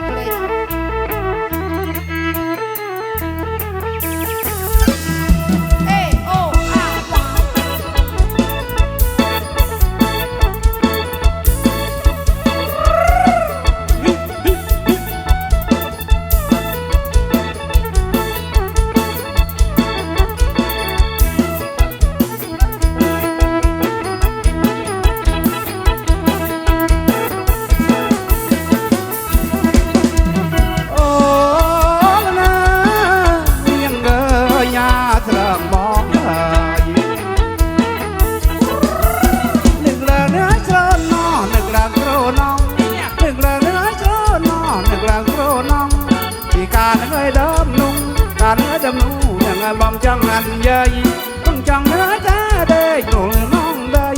Monopoly. ពីការនឹងឲ្យដើមនោះការនឹងដើមនោះនឹងបងចង់អានយាយបងចង់ណាតាដេកនោះនងដេក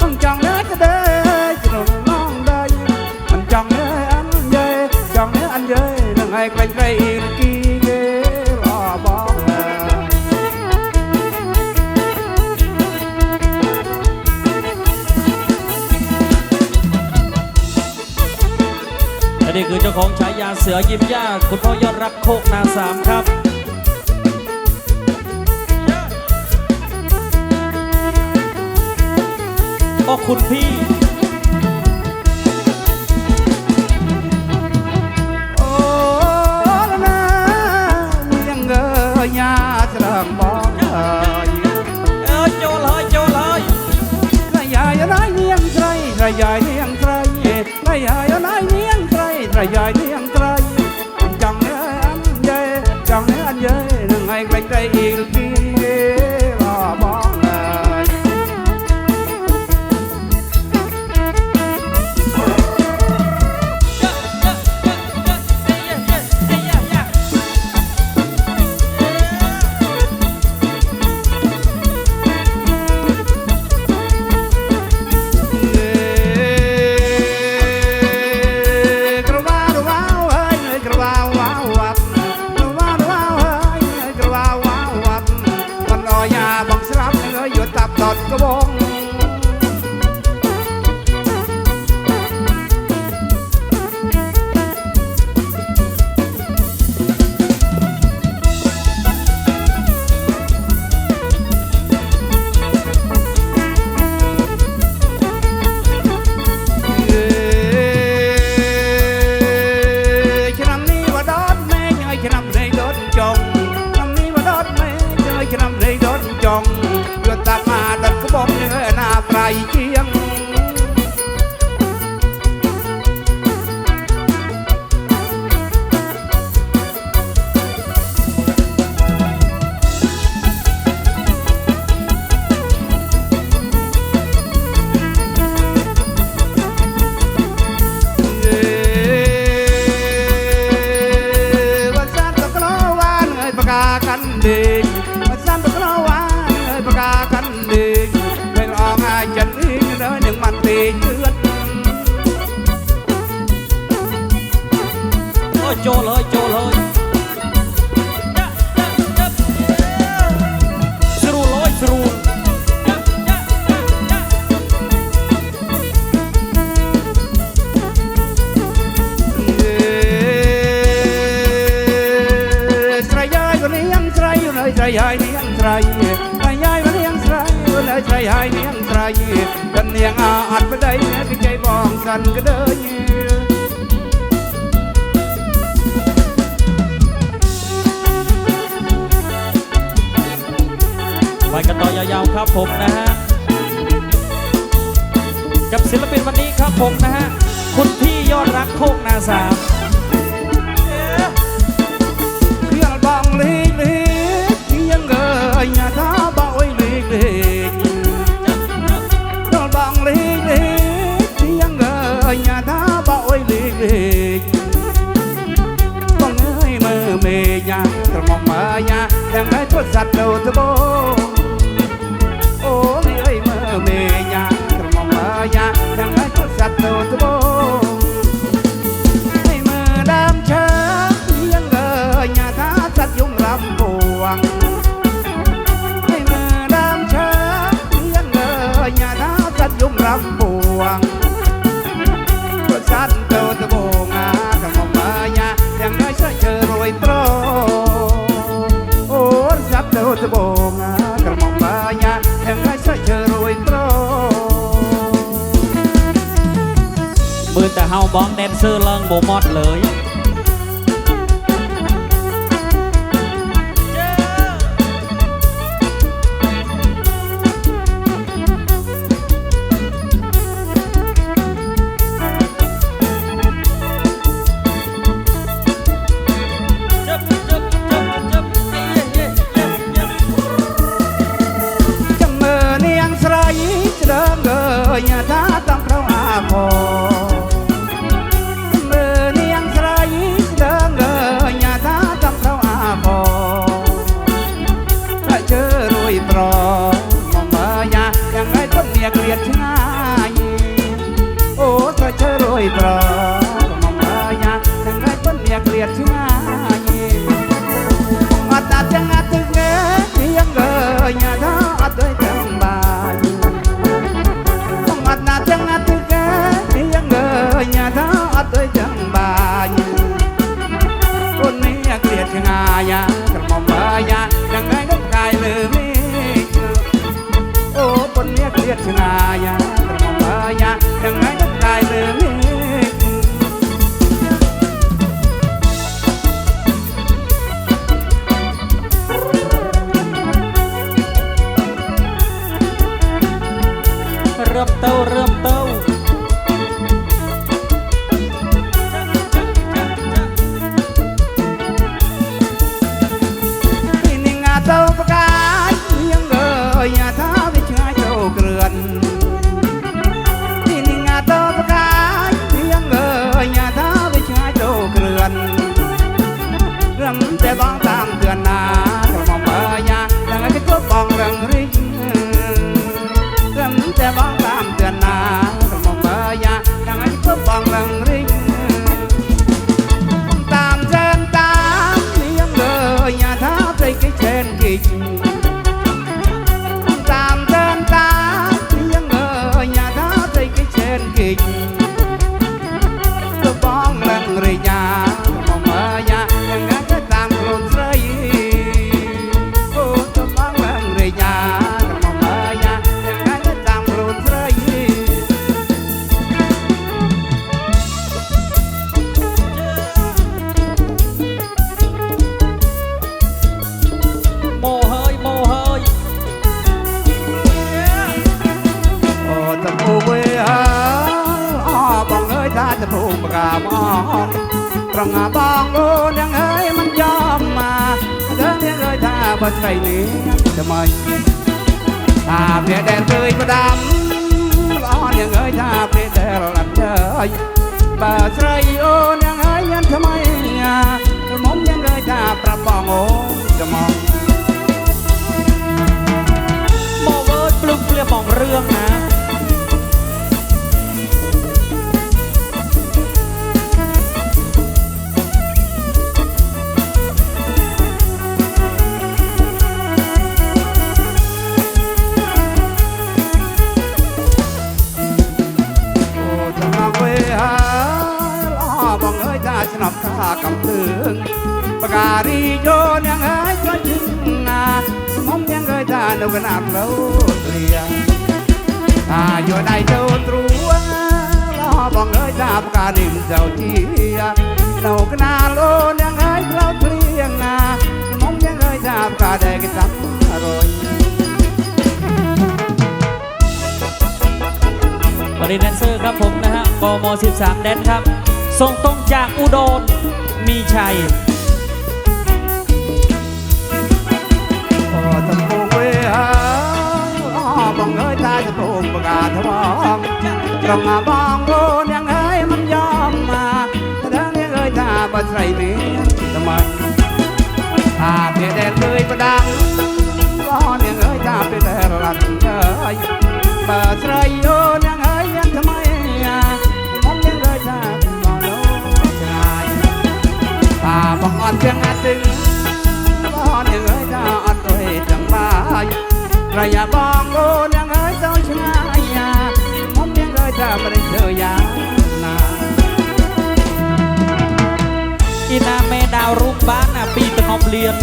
បងចង់ណាតាដេកនោះនងដេកមិនចង់ណាអានយាយចង់ណាអានយាយនឹងឲ្យក្លែង นี่คือเจ้าของฉายาเสือยิ้มยากคุณพ่อยอดรักโคกนาสามครับก็คุณพี่ โอ้ละนะมึงยังเงยหน้าจะเริ่มบอกเลยเออโจรเลยโจรเลยไรใหญ่ไรเนียงใครไรใหญ่เนียครไรใหญ่เนีย กระบอง ចូលហើយចូលហើយស្រួលហើយស្រួលត្រៃហើយក៏នាងត្រៃហើយត្រៃហើយនាងត្រៃត្រៃហើយក៏នាងត្រៃហើយត្រៃហើយនាងត្រៃកញ្ញាអត់ប្តីគេចៃបងសិនក៏ដូច ไปกันต่อยาวๆครับผมนะฮะ กับศิลปินวันนี้ครับผมนะฮะ คุณพี่ยอดรักโคกนาสามเครื่องบองเลีกลีกยังเกยอย่าท้าบ่อยลีกลีกเครื่องบองเลีกลีกยังเกยอย่าท้าบ่อยลีกลีกต้องเอ้ยมือเมย์ยากระหม่อมมายาแดงได้ทดสัตว์โดดโบ ត្បូងក្រមុំបាញាទាំងខ្លាចសឹកជើរួយត្រមើលតែហៅបង dancer ឡើងមកមាត់លើយ ริ่เต้าเริ่ม ងអាបងអូនយ៉ាងអើយមិនយកមកដល់នាងអើយថាបើស្រីនេះថ្មីអាព្រះដែលឃើញផ្ដាំល្អនាងអើយថាព្រះដែលអត់អើយបើស្រី กันอับแล้วเรียถ้าอยู่ได้เจ้าตรัวรอบองเอ้ยดาบกานิ่มเจ้าเจียเจ้ากนาโลนยังไงเราเพียงนามองยังเอ้ยดาบกาได้กัจับอรอยบรินี้แดนเซอร์ครับผมนะฮะกม 13 แดนครับส่งตรงจากอุดรมีชัย ត្រង់អាបងអូនយ៉ាងអើយមិនយอมមកដល់នាងអើយថាបើស្រីនេះថ្មីអាពេលដែលឃើញផ្ដាំអូននាងអើយថាពេលដែលរត់អើយបើស្រីអូនយ៉ាងអើយយ៉ាងថ្មីមុំនាងអើយថាបងនោះឆ្ងាយអាបងអត់ទាំងអត់ទាំងបងនាងអើយថាអត់ដូចទាំងបាយប្រយ៉ាបងអូន យ៉ាងណាអ៊ីណាមេដាវរូបបានអាពីទំហំលៀន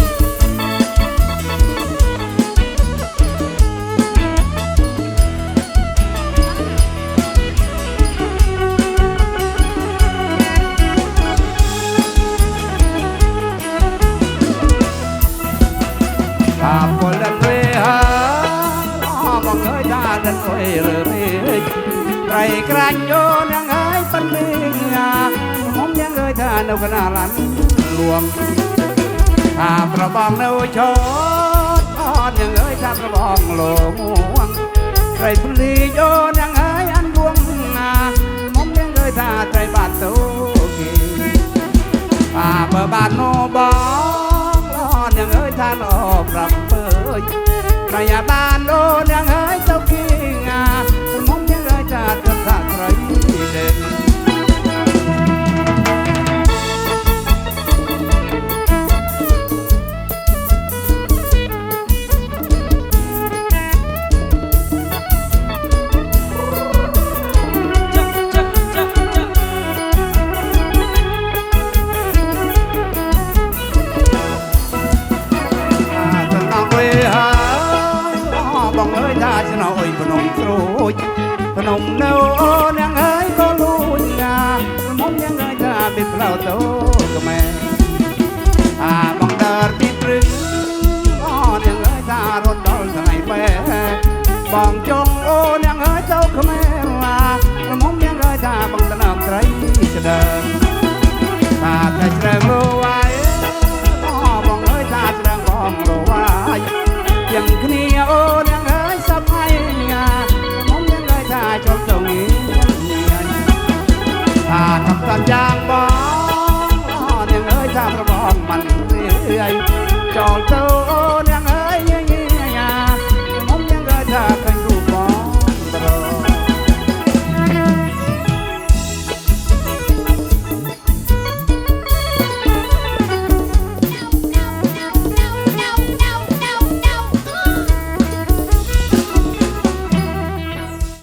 เนาขนารันหลวงถ้าประบองเนาชดพอนยังเอ้ยถ้าประบองหลงวงใครพลีโยนยังเอ้ยอันดวงงานมอมยังเอ้ยถ้าใครบาดโตกีป่าเปิดบาดโนบองพอนยังเอ้ยถ้าลอบรับเปยพยาบานโลยังเอ้ នំនៅអូនាងហើយក៏លូញងានំនាងហើយថាពីផ្លូវទៅក្មែអាបងដើរពីព្រឹងអូនាងហើយថារត់ដល់ថ្ងៃបែបងចង់អូនាងហើយទៅក្មែឡានំនាងហើយថាបងដំណើរត្រីក្ដើមថាតែជ្រើងរវៃអូបងហើយថាជ្រើងបងរវៃទាំងគ្នាអូនាង តាមយ៉ាងបងនាងអើយថាប្របងមិនរឿយចោលទៅនាងអើយ